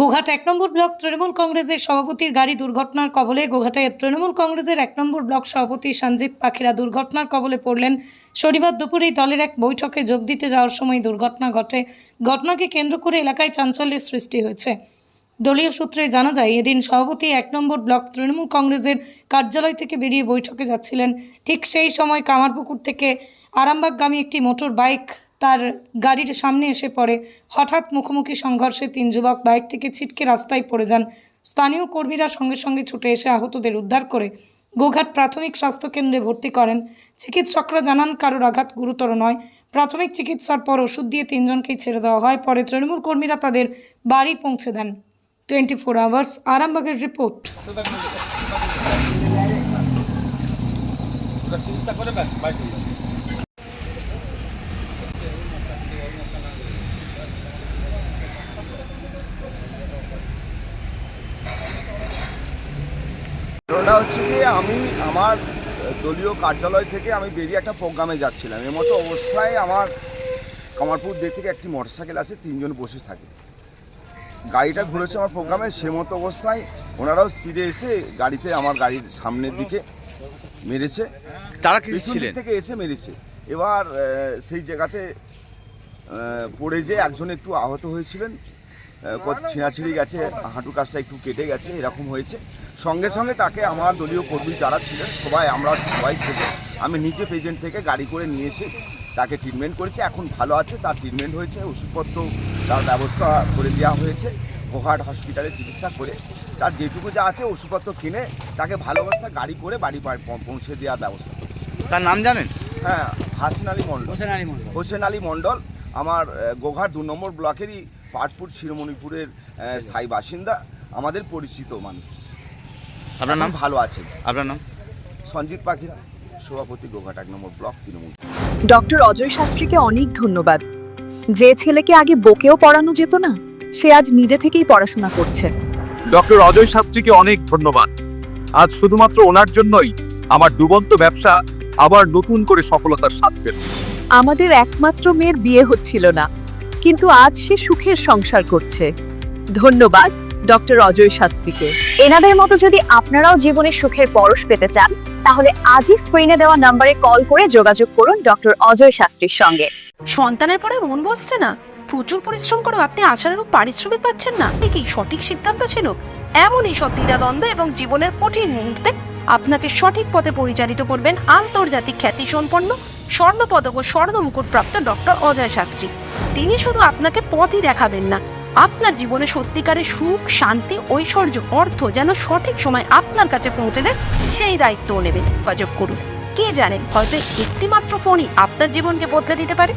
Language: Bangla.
গোঘাট এক নম্বর ব্লক তৃণমূল কংগ্রেসের সভাপতির গাড়ি দুর্ঘটনার কবলে গোঘাটায় তৃণমূল কংগ্রেসের এক নম্বর ব্লক সভাপতি সঞ্জিত পাখিরা দুর্ঘটনার কবলে পড়লেন। শনিবার দুপুরেই দলের এক বৈঠকে যোগ দিতে যাওয়ার সময় দুর্ঘটনা ঘটে। ঘটনাকে কেন্দ্র করে এলাকায় চাঞ্চল্যের সৃষ্টি হয়েছে। দলীয় সূত্রে জানা যায়, এদিন সভাপতি এক নম্বর ব্লক তৃণমূল কংগ্রেসের কার্যালয় থেকে বেরিয়ে বৈঠকে যাচ্ছিলেন। ঠিক সেই সময় কামারপুকুর থেকে আরামবাগগামী একটি মোটর বাইক তার গাড়ির সামনে এসে পড়ে। হঠাৎ মুখোমুখি সংঘর্ষে তিন যুবক বাইক থেকে ছিটকে রাস্তায় পড়ে যান। স্থানীয় কর্মীরা সঙ্গে সঙ্গে ছুটে এসে আহতদের উদ্ধার করে গোঘাট প্রাথমিক স্বাস্থ্যকেন্দ্রে ভর্তি করেন। চিকিৎসকরা জানান, কারোর আঘাত গুরুতর নয়। প্রাথমিক চিকিৎসার পর ওষুধ দিয়ে তিনজনকেই ছেড়ে দেওয়া হয়। পরে তৃণমূল কর্মীরা তাদের বাড়ি পৌঁছে দেন। টোয়েন্টি ফোর আওয়ার্স, আরামবাগের রিপোর্ট। চিকিৎসা করে ব্যাস বাইক নিয়ে যাবে। ঘটনা হচ্ছে কি আমি আমার দলীয় কার্যালয় থেকে আমি বেরিয়ে একটা প্রোগ্রামে যাচ্ছিলাম। এর মতো অবস্থায় আমার কামারপুর দিক থেকে একটি মোটরসাইকেল আছে তিনজন বসে থাকে। গাড়িটা ঘুরেছে আমার প্রোগ্রামে সে মতো অবস্থায় ওনারাও স্পিডে এসে গাড়িতে আমার গাড়ির সামনের দিকে মেরেছে। তারা ছিলেন? থেকে এসে মেরেছে। এবার সেই জায়গাতে পড়ে যে একজন একটু আহত হয়েছিলেন ছিঁড়াছিঁড়ি গেছে হাঁটু কাজটা একটু কেটে গেছে এরকম হয়েছে। সঙ্গে সঙ্গে তাকে আমার দলীয় কর্মী যারা ছিলেন সবাই আমরা সবাই থেকে আমি নিজে পেজেন্ট থেকে গাড়ি করে নিয়ে এসে তাকে ট্রিটমেন্ট করেছি। এখন ভালো আছে তার ট্রিটমেন্ট হয়েছে ওষুধপত্র তার ব্যবস্থা করে দেওয়া হয়েছে গোহাট হসপিটালে চিকিৎসা করে। তার যেটুকু যা আছে ওষুধপত্র কিনে তাকে ভালো অবস্থা গাড়ি করে বাড়ি পৌঁছে দেওয়ার ব্যবস্থা তার নাম জানেন? হ্যাঁ হাসিন আলী মণ্ডল। হোসেন আলী মন্ডল হোসেন আলী মণ্ডল আমার গোঘাট দু নম্বর ব্লকেরই পাটপুর শিরোমণিপুরের স্থায়ী বাসিন্দা আমাদের পরিচিত মানুষ। আপনার নাম? ভালো আছেন। আপনার নাম? সঞ্জিত পাখিরা সভাপতি গোঘাট এক নম্বর ব্লক তৃণমূল। ডক্টর অজয় শাস্ত্রীকে অনেক ধন্যবাদ। যে ছেলেকে আগে বকেও পড়ানো যেত না সে আজ নিজে থেকেই পড়াশোনা করছে। ডক্টর অজয় শাস্ত্রীকে অনেক ধন্যবাদ। আজ শুধুমাত্র ওনার জন্যই আমার ডুবন্ত ব্যবসা আবার নতুন করে সফলতার স্বাদ পেল। আমাদের একমাত্র মেয়ের বিয়ে হচ্ছিল না কিন্তু আজ সে সুখের সংসার করছে। ধন্যবাদ ডক্টর অজয় শাস্ত্রীকে। এনাদের মতো যদি আপনারাও জীবনে সুখের পরশ পেতে চান তাহলে আজই স্ক্রিনে দেওয়া নম্বরে কল করে যোগাযোগ করুন ডক্টর অজয় শাস্ত্রীর সঙ্গে। সন্তানের পরে মন বসছে না। প্রচুর পরিশ্রম করেও আপনি আশানুরূপ পারিশ্রমিক পাচ্ছেন না। কি সঠিক সিদ্ধান্ত ছিল? এমনই সব দ্বিধাদ্বন্দ্ব এবং জীবনের কঠিন মুহূর্তে আপনাকে সঠিক পথে পরিচালিত করবেন আন্তর্জাতিক খ্যাতি সম্পন্ন স্বর্ণপদক ও স্বর্ণ মুকুটপ্রাপ্ত ডক্টর অজয় শাস্ত্রী। তিনি শুধু আপনাকে পথই দেখাবেন না, আপনার জীবনে সত্যিকারের সুখ, শান্তি, ঐশ্বর্য, অর্থ যেন সঠিক সময় আপনার কাছে পৌঁছে দেয়, সেই দায়িত্বও নেবেন। যোগাযোগ করুন। কে জানেন হয়তো একটিমাত্র ফোনই আপনার জীবনকে বদলে দিতে পারে।